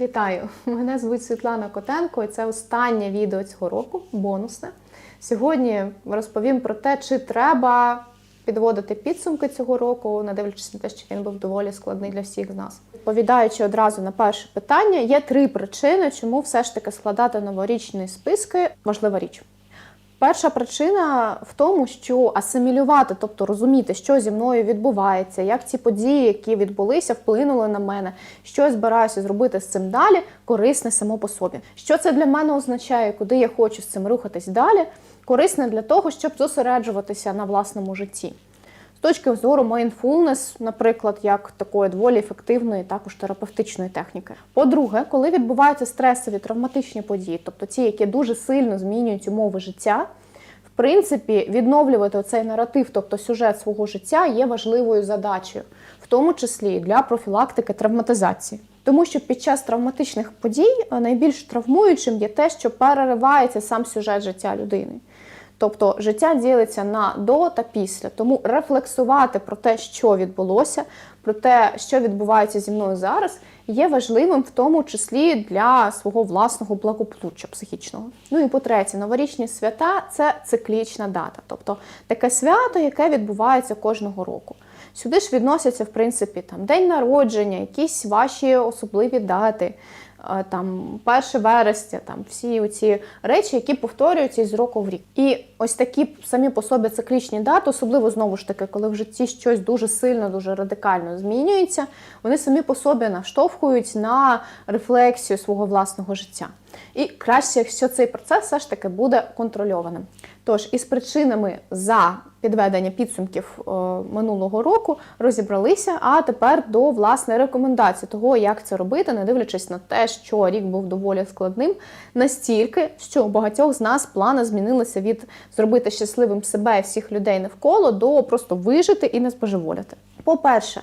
Вітаю! Мене звуть Світлана Котенко, і це останнє відео цього року, бонусне. Сьогодні розповім про те, чи треба підводити підсумки цього року, не дивлячись на те, що він був доволі складний для всіх з нас. Відповідаючи одразу на перше питання, є три причини, чому все ж таки складати новорічні списки важлива річ. Перша причина в тому, що асимілювати, тобто розуміти, що зі мною відбувається, як ці події, які відбулися, вплинули на мене, що я збираюся зробити з цим далі, корисне само по собі. Що це для мене означає, куди я хочу з цим рухатись далі, корисне для того, щоб зосереджуватися на власному житті. З точки зору mindfulness, наприклад, як такої доволі ефективної, також терапевтичної техніки. По-друге, коли відбуваються стресові травматичні події, тобто ті, які дуже сильно змінюють умови життя, принципі, відновлювати оцей наратив, тобто сюжет свого життя, є важливою задачею, в тому числі для профілактики травматизації. Тому що під час травматичних подій е, найбільш травмуючим є те, що переривається сам сюжет життя людини. Тобто життя ділиться на до та після. Тому рефлексувати про те, що відбулося, про те, що відбувається зі мною зараз, є важливим в тому числі для свого власного благополуччя психічного. Ну і по-третє, новорічні свята це циклічна дата, тобто таке свято, яке відбувається кожного року. Сюди ж відносяться, в принципі, там день народження, якісь ваші особливі дати, там 1 вересня, там всі ці речі, які повторюються із року в рік. І ось такі самі по собі циклічні дати, особливо знову ж таки, коли в житті щось дуже сильно, дуже радикально змінюється, вони самі по собі наштовхують на рефлексію свого власного життя. І краще, якщо цей процес все ж таки буде контрольованим. Тож із причинами за підведення підсумків е, минулого року розібралися. А тепер до власне рекомендацій того, як це робити, не дивлячись на те, що рік був доволі складним, настільки, що у багатьох з нас плани змінилися від зробити щасливим себе і всіх людей навколо до просто вижити і не споживоляти. По-перше,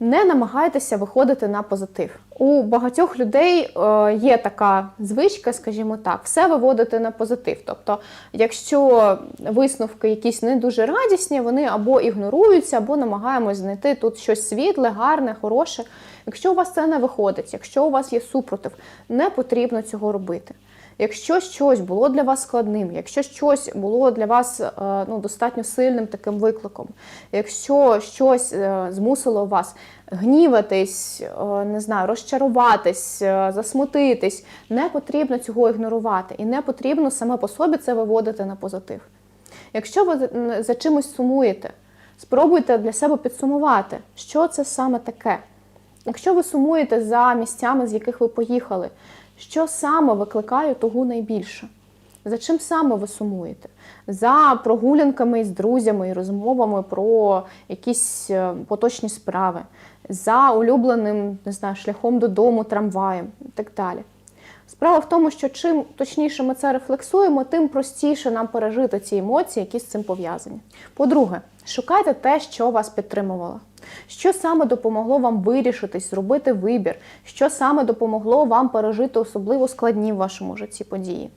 не намагайтеся виходити на позитив. У багатьох людей е, є така звичка, скажімо так, все виводити на позитив. Тобто, якщо висновки якісь не дуже радісні, вони або ігноруються, або намагаємось знайти тут щось світле, гарне, хороше. Якщо у вас це не виходить, якщо у вас є супротив, не потрібно цього робити. Якщо щось було для вас складним, якщо щось було для вас е, ну, достатньо сильним таким викликом, якщо щось е, змусило вас гніватись, е, не знаю, розчаруватись, засмутитись, не потрібно цього ігнорувати і не потрібно саме по собі це виводити на позитив. Якщо ви за чимось сумуєте, спробуйте для себе підсумувати, що це саме таке. Якщо ви сумуєте за місцями, з яких ви поїхали, що саме викликає тугу найбільше? За чим саме ви сумуєте? За прогулянками з друзями і розмовами про якісь е, поточні справи, за улюбленим не знаю, шляхом додому, трамваєм і так далі. Справа в тому, що чим точніше ми це рефлексуємо, тим простіше нам пережити ці емоції, які з цим пов'язані. По-друге, шукайте те, що вас підтримувало. Що саме допомогло вам вирішитись, зробити вибір, що саме допомогло вам пережити особливо складні в вашому житті події.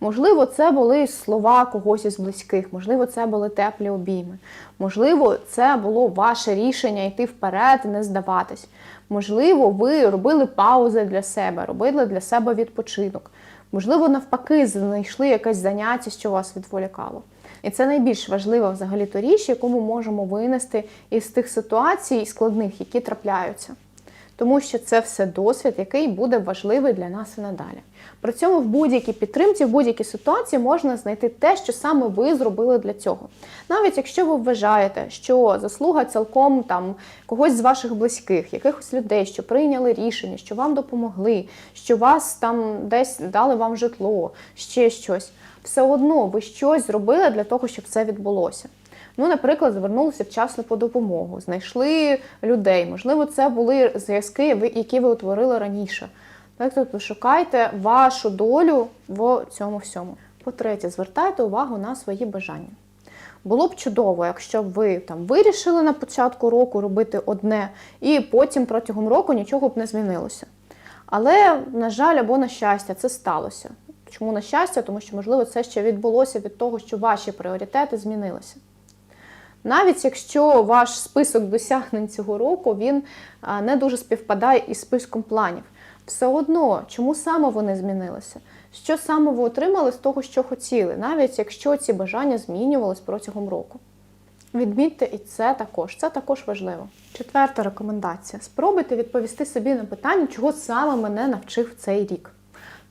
Можливо, це були слова когось із близьких, можливо, це були теплі обійми. Можливо, це було ваше рішення йти вперед і не здаватись. Можливо, ви робили паузи для себе, робили для себе відпочинок. Можливо, навпаки, знайшли якесь заняття, що вас відволікало. І це найбільш важлива взагалі то річ, яку ми можемо винести із тих ситуацій складних, які трапляються. Тому що це все досвід, який буде важливий для нас і надалі. При цьому в будь-якій підтримці, в будь-якій ситуації можна знайти те, що саме ви зробили для цього. Навіть якщо ви вважаєте, що заслуга цілком там когось з ваших близьких, якихось людей, що прийняли рішення, що вам допомогли, що вас там десь дали вам житло, ще щось, все одно ви щось зробили для того, щоб це відбулося. Ну, наприклад, звернулися вчасно по допомогу, знайшли людей. Можливо, це були зв'язки, які ви утворили раніше. Так, тобто шукайте вашу долю в цьому всьому. По-третє, звертайте увагу на свої бажання. Було б чудово, якщо б ви там вирішили на початку року робити одне, і потім протягом року нічого б не змінилося. Але, на жаль, або на щастя, це сталося. Чому на щастя? Тому що, можливо, це ще відбулося від того, що ваші пріоритети змінилися. Навіть якщо ваш список досягнень цього року він не дуже співпадає із списком планів. Все одно, чому саме вони змінилися? Що саме ви отримали з того, що хотіли, навіть якщо ці бажання змінювались протягом року. Відмітьте і це також, це також важливо. Четверта рекомендація: спробуйте відповісти собі на питання, чого саме мене навчив цей рік.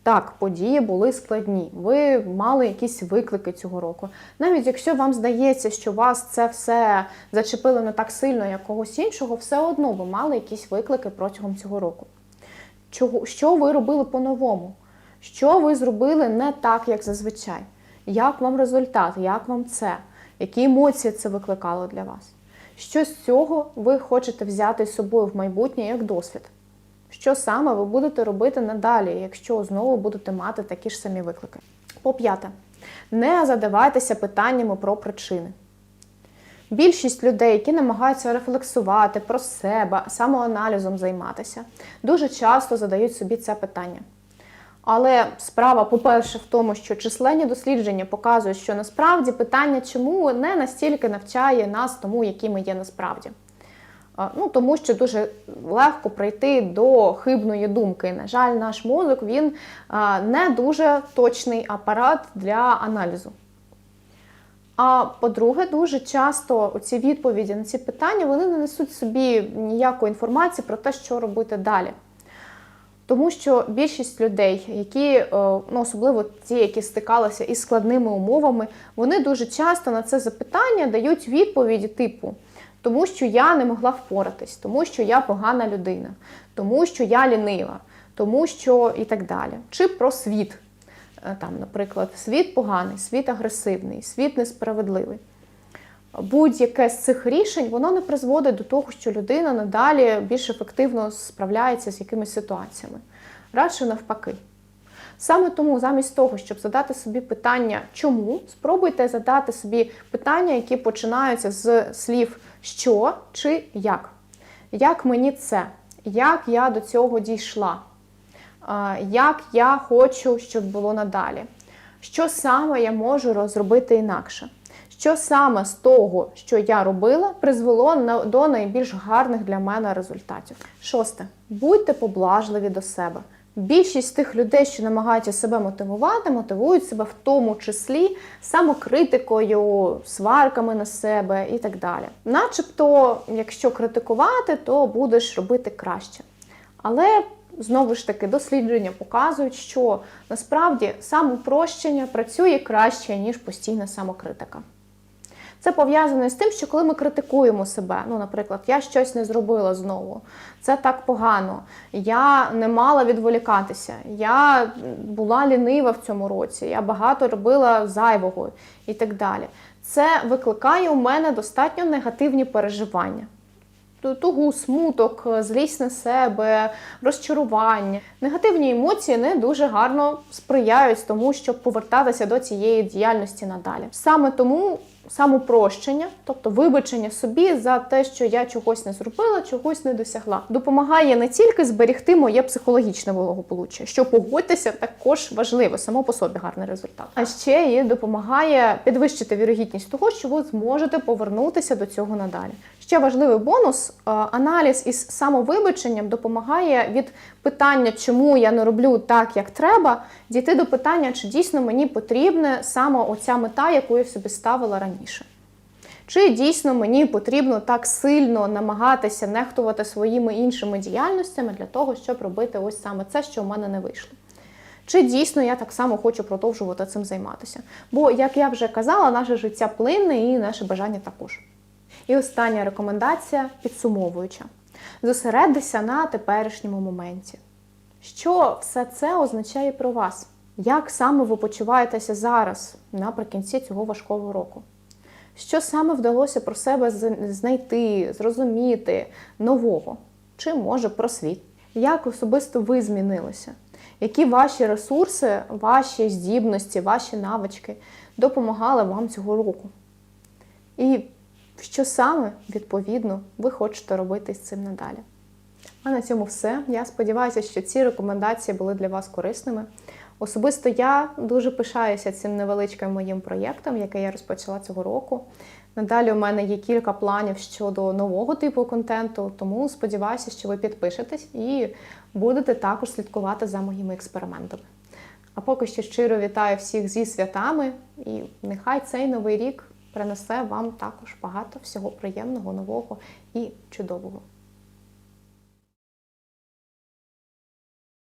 Так, події були складні, ви мали якісь виклики цього року. Навіть якщо вам здається, що вас це все зачепило не так сильно, як когось іншого, все одно ви мали якісь виклики протягом цього року. Чого, що ви робили по-новому? Що ви зробили не так, як зазвичай? Як вам результат? Як вам це? Які емоції це викликало для вас? Що з цього ви хочете взяти з собою в майбутнє як досвід? Що саме ви будете робити надалі, якщо знову будете мати такі ж самі виклики? По п'яте, не задавайтеся питаннями про причини. Більшість людей, які намагаються рефлексувати про себе, самоаналізом займатися, дуже часто задають собі це питання. Але справа, по-перше, в тому, що численні дослідження показують, що насправді питання чому не настільки навчає нас тому, які ми є насправді. Ну, тому що дуже легко прийти до хибної думки. На жаль, наш мозок він не дуже точний апарат для аналізу. А по-друге, дуже часто ці відповіді на ці питання вони не несуть собі ніякої інформації про те, що робити далі. Тому що більшість людей, які, е, ну особливо ті, які стикалися із складними умовами, вони дуже часто на це запитання дають відповіді типу: тому що я не могла впоратись, тому що я погана людина, тому що я лінива, тому що і так далі. Чи про світ. Е, Там, наприклад, світ поганий, світ агресивний, світ несправедливий. Будь-яке з цих рішень воно не призводить до того, що людина надалі більш ефективно справляється з якимись ситуаціями. Радше навпаки. Саме тому, замість того, щоб задати собі питання, чому, спробуйте задати собі питання, які починаються з слів що чи як. Як мені це? Як я до цього дійшла? Як я хочу, щоб було надалі? Що саме я можу розробити інакше? Що саме з того, що я робила, призвело до найбільш гарних для мене результатів? Шосте. Будьте поблажливі до себе. Більшість тих людей, що намагаються себе мотивувати, мотивують себе в тому числі самокритикою, сварками на себе і так далі. Начебто, якщо критикувати, то будеш робити краще. Але знову ж таки дослідження показують, що насправді самопрощення працює краще, ніж постійна самокритика. Це пов'язано з тим, що коли ми критикуємо себе, ну, наприклад, я щось не зробила знову, це так погано, я не мала відволікатися, я була лінива в цьому році, я багато робила зайвого і так далі. Це викликає у мене достатньо негативні переживання. Ту- Тугу, смуток, злість на себе, розчарування. Негативні емоції не дуже гарно сприяють тому, щоб повертатися до цієї діяльності надалі. Саме тому самопрощення, тобто вибачення собі за те, що я чогось не зробила, чогось не досягла, допомагає не тільки зберегти моє психологічне благополуччя, що погодьтеся, також важливо, само по собі гарний результат. А ще і допомагає підвищити вірогідність того, що ви зможете повернутися до цього надалі. Ще важливий бонус: е, аналіз із самовибаченням допомагає від питання, чому я не роблю так, як треба, дійти до питання, чи дійсно мені потрібна саме оця мета, яку я собі ставила раніше. Чи дійсно мені потрібно так сильно намагатися нехтувати своїми іншими діяльностями для того, щоб робити ось саме це, що в мене не вийшло? Чи дійсно я так само хочу продовжувати цим займатися? Бо, як я вже казала, наше життя плинне і наше бажання також. І остання рекомендація підсумовуюча: зосередьтеся на теперішньому моменті. Що все це означає про вас? Як саме ви почуваєтеся зараз, наприкінці цього важкого року? Що саме вдалося про себе знайти, зрозуміти нового? Чи може про світ? Як особисто ви змінилися? Які ваші ресурси, ваші здібності, ваші навички допомагали вам цього року? І що саме, відповідно, ви хочете робити з цим надалі? А на цьому все. Я сподіваюся, що ці рекомендації були для вас корисними. Особисто я дуже пишаюся цим невеличким моїм проєктом, який я розпочала цього року. Надалі у мене є кілька планів щодо нового типу контенту, тому сподіваюся, що ви підпишетесь і будете також слідкувати за моїми експериментами. А поки що щиро вітаю всіх зі святами, і нехай цей новий рік принесе вам також багато всього приємного, нового і чудового.